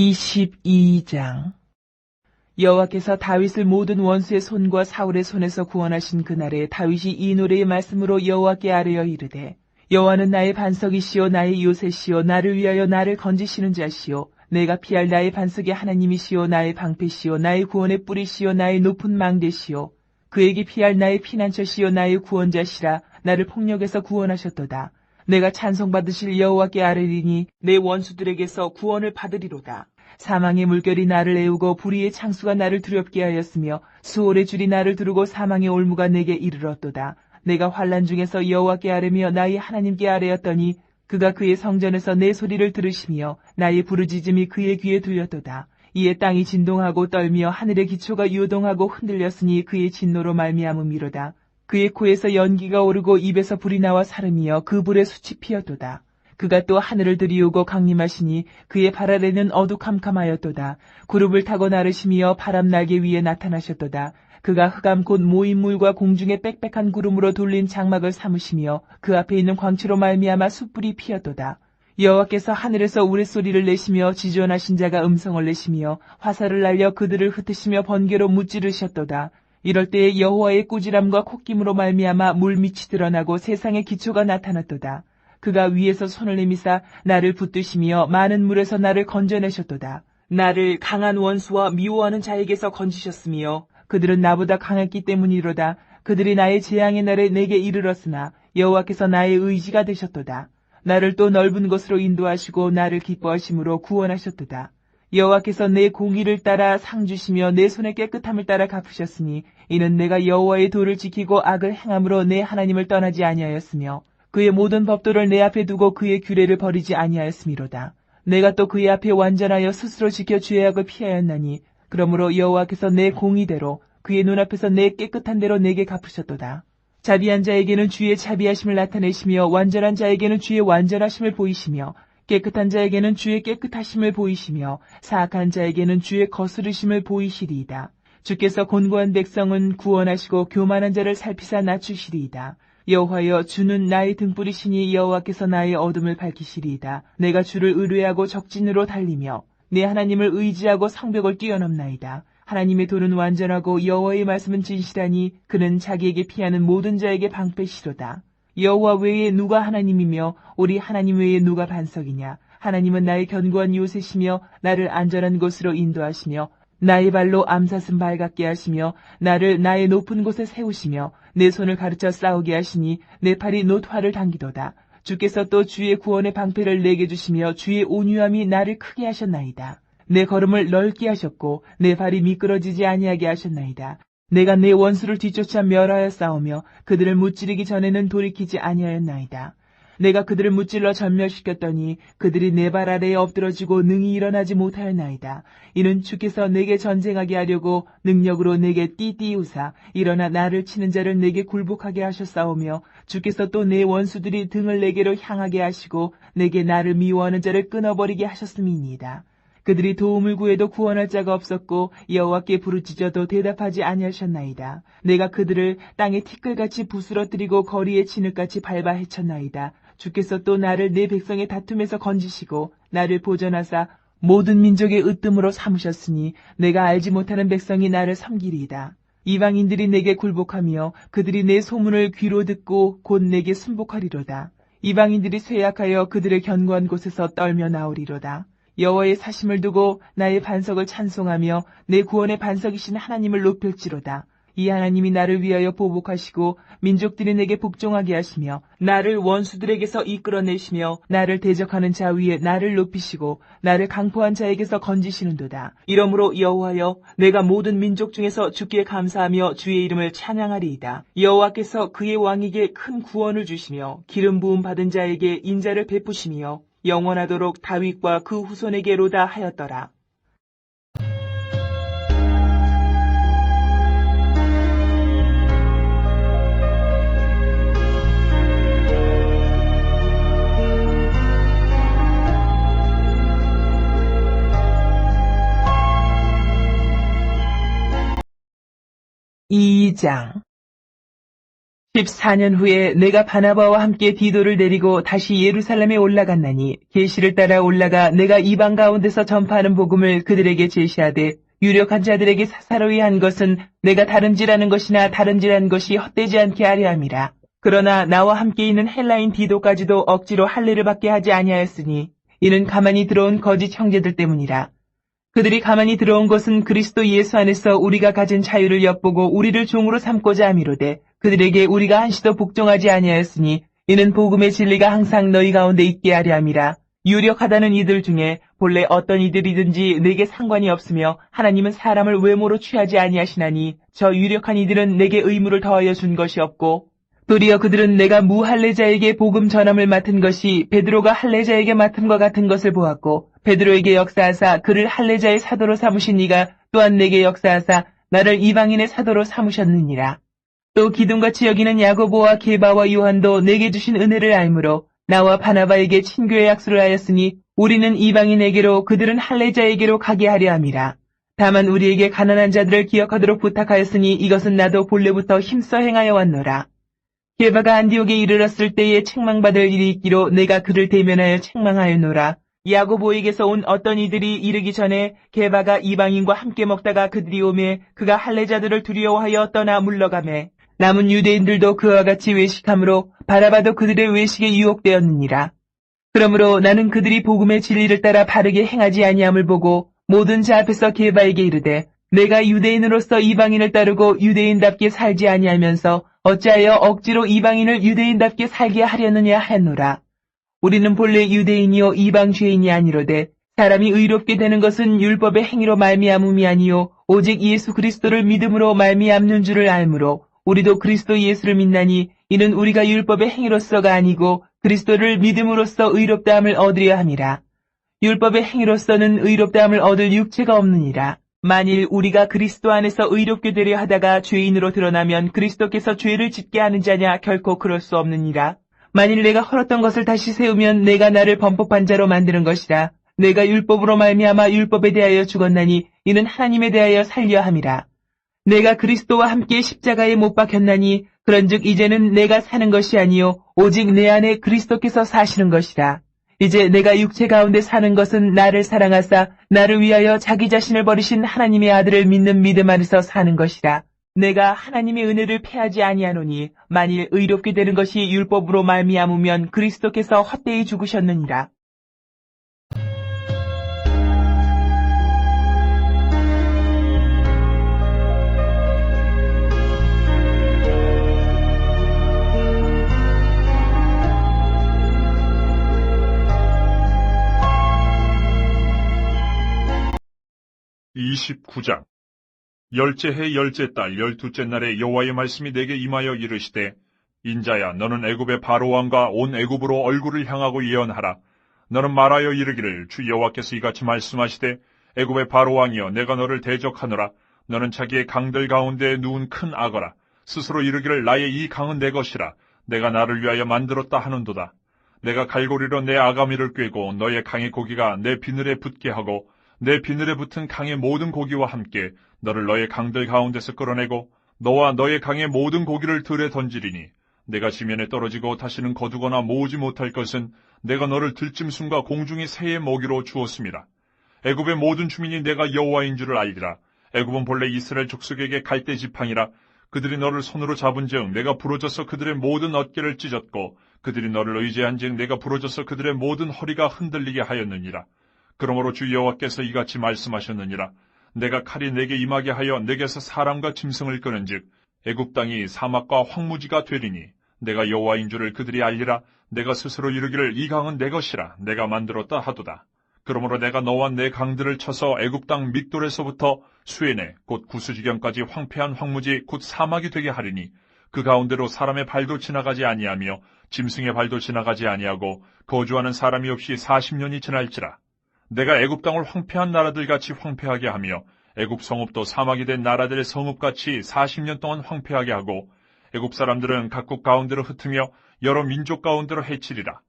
22장 여호와께서 다윗을 모든 원수의 손과 사울의 손에서 구원하신 그날에 다윗이 이 노래의 말씀으로 여호와께 아뢰어 이르되 여호와는 나의 반석이시요 나의 요새시요 나를 위하여 나를 건지시는 자시요 내가 피할 나의 반석의 하나님이시요 나의 방패시요 나의 구원의 뿌리시요 나의 높은 망대시요 그에게 피할 나의 피난처시요 나의 구원자시라 나를 폭력에서 구원하셨도다. 내가 찬송받으실 여호와께 아뢰리니 내 원수들에게서 구원을 받으리로다. 사망의 물결이 나를 애우고 불의의 창수가 나를 두렵게 하였으며 수월의 줄이 나를 두르고 사망의 올무가 내게 이르렀도다. 내가 환란 중에서 여호와께 아뢰며 나의 하나님께 아뢰었더니 그가 그의 성전에서 내 소리를 들으시며 나의 부르짖음이 그의 귀에 들렸도다. 이에 땅이 진동하고 떨며 하늘의 기초가 요동하고 흔들렸으니 그의 진노로 말미암음이로다. 그의 코에서 연기가 오르고 입에서 불이 나와 사름이여 그 불에 숯이 피었도다. 그가 또 하늘을 들이우고 강림하시니 그의 발 아래는 어두캄캄하였도다. 구름을 타고 나르시며 바람 날개 위에 나타나셨도다. 그가 흑암 곧 모인 물과 공중의 빽빽한 구름으로 돌린 장막을 삼으시며 그 앞에 있는 광채로 말미암아 숯불이 피었도다. 여호와께서 하늘에서 우레소리를 내시며 지존하신 자가 음성을 내시며 화살을 날려 그들을 흩으시며 번개로 무찌르셨도다. 이럴 때에 여호와의 꾸지람과 콧김으로 말미암아 물밑이 드러나고 세상의 기초가 나타났도다. 그가 위에서 손을 내미사 나를 붙드시며 많은 물에서 나를 건져내셨도다. 나를 강한 원수와 미워하는 자에게서 건지셨으며 그들은 나보다 강했기 때문이로다. 그들이 나의 재앙의 날에 내게 이르렀으나 여호와께서 나의 의지가 되셨도다. 나를 또 넓은 곳으로 인도하시고 나를 기뻐하심으로 구원하셨도다. 여호와께서 내 공의를 따라 상 주시며 내 손의 깨끗함을 따라 갚으셨으니 이는 내가 여호와의 도를 지키고 악을 행함으로 내 하나님을 떠나지 아니하였으며 그의 모든 법도를 내 앞에 두고 그의 규례를 버리지 아니하였음이로다. 내가 또 그의 앞에 완전하여 스스로 지켜 죄악을 피하였나니 그러므로 여호와께서 내 공의대로 그의 눈앞에서 내 깨끗한 대로 내게 갚으셨도다. 자비한 자에게는 주의 자비하심을 나타내시며 완전한 자에게는 주의 완전하심을 보이시며 깨끗한 자에게는 주의 깨끗하심을 보이시며 사악한 자에게는 주의 거스르심을 보이시리이다. 주께서 곤고한 백성은 구원하시고 교만한 자를 살피사 낮추시리이다. 여호와여 주는 나의 등불이시니 여호와께서 나의 어둠을 밝히시리이다. 내가 주를 의뢰하고 적진으로 달리며 내 하나님을 의지하고 성벽을 뛰어넘나이다. 하나님의 도는 완전하고 여호와의 말씀은 진실하니 그는 자기에게 피하는 모든 자에게 방패시로다. 여호와 외에 누가 하나님이며 우리 하나님 외에 누가 반석이냐? 하나님은 나의 견고한 요새시며 나를 안전한 곳으로 인도하시며 나의 발로 암사슴 발같게 하시며 나를 나의 높은 곳에 세우시며 내 손을 가르쳐 싸우게 하시니 내 팔이 노화를 당기도다. 주께서 또 주의 구원의 방패를 내게 주시며 주의 온유함이 나를 크게 하셨나이다. 내 걸음을 넓게 하셨고 내 발이 미끄러지지 아니하게 하셨나이다. 내가 내 원수를 뒤쫓아 멸하여 싸우며 그들을 무찌르기 전에는 돌이키지 아니하였나이다. 내가 그들을 무찔러 전멸시켰더니 그들이 내 발 아래에 엎드러지고 능히 일어나지 못하였나이다. 이는 주께서 내게 전쟁하게 하려고 능력으로 내게 띠띠우사 일어나 나를 치는 자를 내게 굴복하게 하셨사오며 주께서 또 내 원수들이 등을 내게로 향하게 하시고 내게 나를 미워하는 자를 끊어버리게 하셨음이니이다. 그들이 도움을 구해도 구원할 자가 없었고 여호와께 부르짖어도 대답하지 아니하셨나이다. 내가 그들을 땅에 티끌같이 부스러뜨리고 거리에 진흙같이 밟아 헤쳤나이다. 주께서 또 나를 내 백성의 다툼에서 건지시고 나를 보전하사 모든 민족의 으뜸으로 삼으셨으니 내가 알지 못하는 백성이 나를 섬기리이다. 이방인들이 내게 굴복하며 그들이 내 소문을 귀로 듣고 곧 내게 순복하리로다. 이방인들이 쇠약하여 그들의 견고한 곳에서 떨며 나오리로다. 여호와의 사심을 두고 나의 반석을 찬송하며 내 구원의 반석이신 하나님을 높일지로다. 이 하나님이 나를 위하여 보복하시고 민족들이 내게 복종하게 하시며 나를 원수들에게서 이끌어내시며 나를 대적하는 자 위에 나를 높이시고 나를 강포한 자에게서 건지시는도다. 이러므로 여호와여 내가 모든 민족 중에서 주께 감사하며 주의 이름을 찬양하리이다. 여호와께서 그의 왕에게 큰 구원을 주시며 기름 부음 받은 자에게 인자를 베푸시며 영원하도록 다윗과 그 후손에게로다 하였더라. 이장 14년 후에 내가 바나바와 함께 디도를 데리고 다시 예루살렘에 올라갔나니 계시를 따라 올라가 내가 이방 가운데서 전파하는 복음을 그들에게 제시하되 유력한 자들에게 사사로이 한 것은 내가 다름질하는 것이나 다름질한 것이 헛되지 않게 하려 함이라. 그러나 나와 함께 있는 헬라인 디도까지도 억지로 할례를 받게 하지 아니하였으니 이는 가만히 들어온 거짓 형제들 때문이라. 그들이 가만히 들어온 것은 그리스도 예수 안에서 우리가 가진 자유를 엿보고 우리를 종으로 삼고자 함이로되 그들에게 우리가 한시도 복종하지 아니하였으니 이는 복음의 진리가 항상 너희 가운데 있게 하려 함이라. 유력하다는 이들 중에 본래 어떤 이들이든지 내게 상관이 없으며 하나님은 사람을 외모로 취하지 아니하시나니 저 유력한 이들은 내게 의무를 더하여 준 것이 없고 도리어 그들은 내가 무할례자에게 복음 전함을 맡은 것이 베드로가 할례자에게 맡음과 같은 것을 보았고 베드로에게 역사하사 그를 할례자의 사도로 삼으신 이가 또한 내게 역사하사 나를 이방인의 사도로 삼으셨느니라. 또 기둥같이 여기는 야고보와 게바와 요한도 내게 주신 은혜를 알므로 나와 바나바에게 친교의 약속을 하였으니 우리는 이방인에게로 그들은 할례자에게로 가게 하려 함이라. 다만 우리에게 가난한 자들을 기억하도록 부탁하였으니 이것은 나도 본래부터 힘써 행하여 왔노라. 게바가 안디옥에 이르렀을 때에 책망받을 일이 있기로 내가 그를 대면하여 책망하였노라. 야고보에게서 온 어떤 이들이 이르기 전에 게바가 이방인과 함께 먹다가 그들이 오매 그가 할례자들을 두려워하여 떠나 물러가매 남은 유대인들도 그와 같이 외식함으로 바라바도 그들의 외식에 유혹되었느니라. 그러므로 나는 그들이 복음의 진리를 따라 바르게 행하지 아니함을 보고 모든 자 앞에서 게바에게 이르되 내가 유대인으로서 이방인을 따르고 유대인답게 살지 아니하면서 어찌하여 억지로 이방인을 유대인답게 살게 하려느냐 하노라. 우리는 본래 유대인이요 이방 죄인이 아니로되 사람이 의롭게 되는 것은 율법의 행위로 말미암음이 아니요 오직 예수 그리스도를 믿음으로 말미암는 줄을 알므로 우리도 그리스도 예수를 믿나니 이는 우리가 율법의 행위로서가 아니고 그리스도를 믿음으로써 의롭다함을 얻으려 함이라. 율법의 행위로서는 의롭다함을 얻을 육체가 없느니라. 만일 우리가 그리스도 안에서 의롭게 되려 하다가 죄인으로 드러나면 그리스도께서 죄를 짓게 하는 자냐 결코 그럴 수 없느니라. 만일 내가 헐었던 것을 다시 세우면 내가 나를 범법한 자로 만드는 것이라. 내가 율법으로 말미암아 율법에 대하여 죽었나니 이는 하나님에 대하여 살려 함이라. 내가 그리스도와 함께 십자가에 못 박혔나니 그런즉 이제는 내가 사는 것이 아니요 오직 내 안에 그리스도께서 사시는 것이라. 이제 내가 육체 가운데 사는 것은 나를 사랑하사 나를 위하여 자기 자신을 버리신 하나님의 아들을 믿는 믿음 안에서 사는 것이라. 내가 하나님의 은혜를 패하지 아니하노니 만일 의롭게 되는 것이 율법으로 말미암으면 그리스도께서 헛되이 죽으셨느니라. (29장) 열째 해 열째 달 열두째 날에 여호와의 말씀이 내게 임하여 이르시되 인자야 너는 애굽의 바로 왕과 온 애굽으로 얼굴을 향하고 예언하라. 너는 말하여 이르기를 주 여호와께서 이같이 말씀하시되 애굽의 바로 왕이여 내가 너를 대적하노라. 너는 자기의 강들 가운데 누운 큰 악어라. 스스로 이르기를 나의 이 강은 내 것이라. 내가 나를 위하여 만들었다 하는도다. 내가 갈고리로 내 아가미를 꿰고 너의 강의 고기가 내 비늘에 붙게 하고 내 비늘에 붙은 강의 모든 고기와 함께 너를 너의 강들 가운데서 끌어내고 너와 너의 강의 모든 고기를 들에 던지리니 내가 지면에 떨어지고 다시는 거두거나 모으지 못할 것은 내가 너를 들짐승과 공중의 새의 먹이로 주었습니다. 애굽의 모든 주민이 내가 여호와인 줄을 알리라. 애굽은 본래 이스라엘 족속에게 갈대 지팡이라 그들이 너를 손으로 잡은즉 내가 부러져서 그들의 모든 어깨를 찢었고 그들이 너를 의지한즉 내가 부러져서 그들의 모든 허리가 흔들리게 하였느니라. 그러므로 주 여호와께서 이같이 말씀하셨느니라. 내가 칼이 내게 임하게 하여 내게서 사람과 짐승을 끄는즉 애굽 땅이 사막과 황무지가 되리니 내가 여호와인 줄을 그들이 알리라. 내가 스스로 이르기를 이 강은 내 것이라 내가 만들었다 하도다. 그러므로 내가 너와 내 강들을 쳐서 애굽 땅 밑돌에서부터 수에네 곧 구수지경까지 황폐한 황무지 곧 사막이 되게 하리니 그 가운데로 사람의 발도 지나가지 아니하며 짐승의 발도 지나가지 아니하고 거주하는 사람이 없이 40년이 지날지라. 내가 애굽 땅을 황폐한 나라들 같이 황폐하게 하며 애굽 성읍도 사막이 된 나라들의 성읍 같이 40년 동안 황폐하게 하고 애굽 사람들은 각국 가운데로 흩으며 여러 민족 가운데로 해치리라.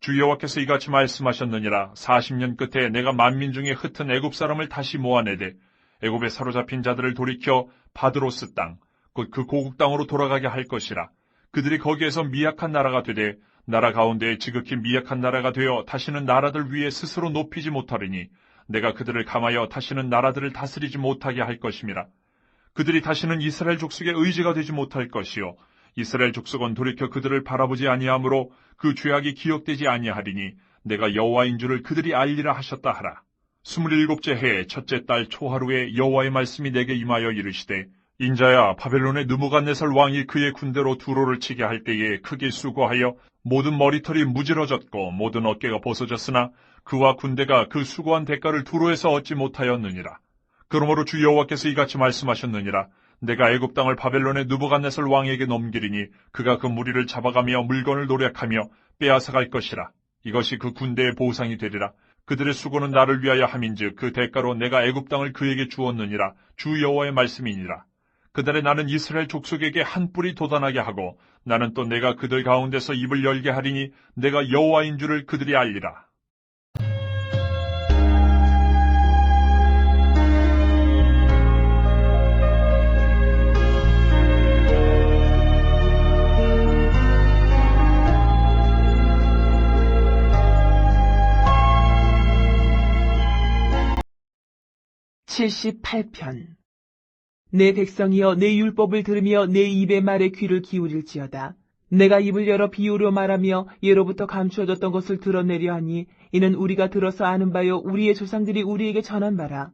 주 여호와께서 이같이 말씀하셨느니라 40년 끝에 내가 만민 중에 흩은 애굽 사람을 다시 모아내되 애굽에 사로잡힌 자들을 돌이켜 바드로스 땅 곧 그 고국 땅으로 돌아가게 할 것이라. 그들이 거기에서 미약한 나라가 되되 나라 가운데 지극히 미약한 나라가 되어 다시는 나라들 위에 스스로 높이지 못하리니 내가 그들을 감하여 다시는 나라들을 다스리지 못하게 할 것임이라. 그들이 다시는 이스라엘 족속의 의지가 되지 못할 것이요 이스라엘 족속은 돌이켜 그들을 바라보지 아니하므로 그 죄악이 기억되지 아니하리니 내가 여호와인 줄을 그들이 알리라 하셨다 하라. 스물일곱째 해의 첫째 달 초하루에 여호와의 말씀이 내게 임하여 이르시되 인자야 바벨론의 느부갓네살 왕이 그의 군대로 두로를 치게 할 때에 크게 수고하여 모든 머리털이 무질어졌고 모든 어깨가 벗어졌으나 그와 군대가 그 수고한 대가를 두로에서 얻지 못하였느니라. 그러므로 주 여호와께서 이같이 말씀하셨느니라. 내가 애굽 땅을 바벨론의 느부갓네살 왕에게 넘기리니 그가 그 무리를 잡아가며 물건을 노력하며 빼앗아갈 것이라. 이것이 그 군대의 보상이 되리라. 그들의 수고는 나를 위하여 함인즉 그 대가로 내가 애굽 땅을 그에게 주었느니라. 주 여호와의 말씀이니라. 그날에 나는 이스라엘 족속에게 한 뿔이 돋아나게 하고 나는 또 내가 그들 가운데서 입을 열게 하리니 내가 여호와인 줄을 그들이 알리라. 칠십팔 편 내 백성이여 내 율법을 들으며 내 입의 말에 귀를 기울일지어다. 내가 입을 열어 비유로 말하며 예로부터 감추어졌던 것을 드러내려 하니 이는 우리가 들어서 아는 바요 우리의 조상들이 우리에게 전한 바라.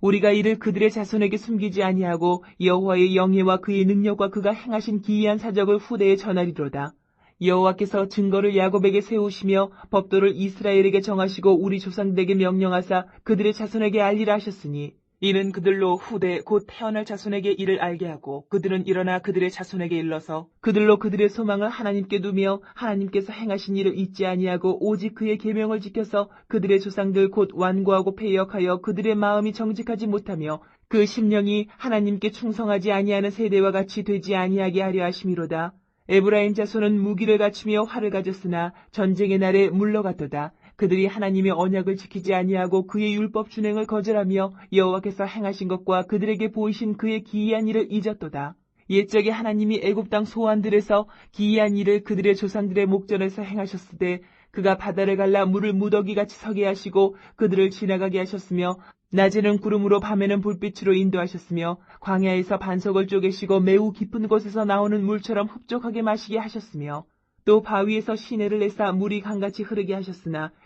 우리가 이를 그들의 자손에게 숨기지 아니하고 여호와의 영예와 그의 능력과 그가 행하신 기이한 사적을 후대에 전하리로다. 여호와께서 증거를 야곱에게 세우시며 법도를 이스라엘에게 정하시고 우리 조상들에게 명령하사 그들의 자손에게 알리라 하셨으니 이는 그들로 후대 곧 태어날 자손에게 이를 알게 하고 그들은 일어나 그들의 자손에게 일러서 그들로 그들의 소망을 하나님께 두며 하나님께서 행하신 일을 잊지 아니하고 오직 그의 계명을 지켜서 그들의 조상들 곧 완고하고 패역하여 그들의 마음이 정직하지 못하며 그 심령이 하나님께 충성하지 아니하는 세대와 같이 되지 아니하게 하려 하심이로다. 에브라임 자손은 무기를 갖추며 활을 가졌으나 전쟁의 날에 물러갔도다. 그들이 하나님의 언약을 지키지 아니하고 그의 율법 준행을 거절하며 여호와께서 행하신 것과 그들에게 보이신 그의 기이한 일을 잊었도다. 옛적에 하나님이 애굽 땅 소환들에서 기이한 일을 그들의 조상들의 목전에서 행하셨을 때 그가 바다를 갈라 물을 무더기 같이 서게 하시고 그들을 지나가게 하셨으며 낮에는 구름으로 밤에는 불빛으로 인도하셨으며 광야에서 반석을 쪼개시고 매우 깊은 곳에서 나오는 물처럼 흡족하게 마시게 하셨으며 또 바위에서 시내를 내사 물이 강같이 흐르게 하셨으나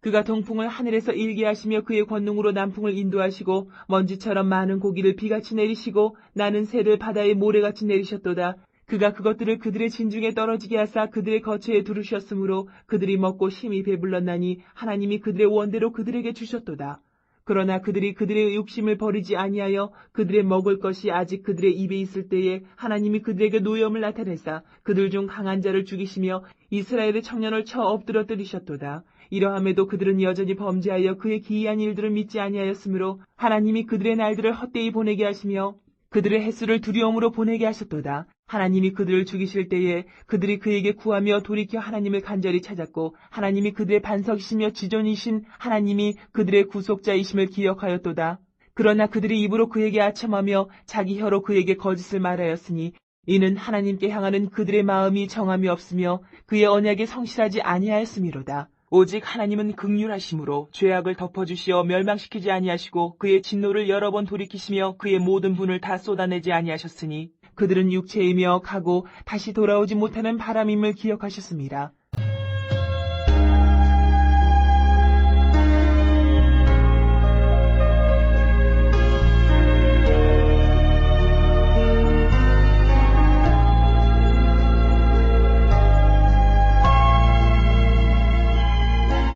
그가 동풍을 하늘에서 일게 하시며 그의 권능으로 남풍을 인도하시고 먼지처럼 많은 고기를 비같이 내리시고 나는 새를 바다의 모래같이 내리셨도다. 그가 그것들을 그들의 진중에 떨어지게 하사 그들의 거처에 두르셨으므로 그들이 먹고 심히 배불렀나니 하나님이 그들의 원대로 그들에게 주셨도다. 그러나 그들이 그들의 욕심을 버리지 아니하여 그들의 먹을 것이 아직 그들의 입에 있을 때에 하나님이 그들에게 노염을 나타내사 그들 중 강한 자를 죽이시며 이스라엘의 청년을 쳐 엎드러뜨리셨도다. 이러함에도 그들은 여전히 범죄하여 그의 기이한 일들을 믿지 아니하였으므로 하나님이 그들의 날들을 헛되이 보내게 하시며 그들의 횟수를 두려움으로 보내게 하셨도다. 하나님이 그들을 죽이실 때에 그들이 그에게 구하며 돌이켜 하나님을 간절히 찾았고 하나님이 그들의 반석이시며 지존이신 하나님이 그들의 구속자이심을 기억하였도다. 그러나 그들이 입으로 그에게 아첨하며 자기 혀로 그에게 거짓을 말하였으니 이는 하나님께 향하는 그들의 마음이 정함이 없으며 그의 언약에 성실하지 아니하였음이로다. 오직 하나님은 극률하심으로 죄악을 덮어주시어 멸망시키지 아니하시고 그의 진노를 여러 번 돌이키시며 그의 모든 분을 다 쏟아내지 아니하셨으니 그들은 육체이며 가고 다시 돌아오지 못하는 바람임을 기억하셨습니다.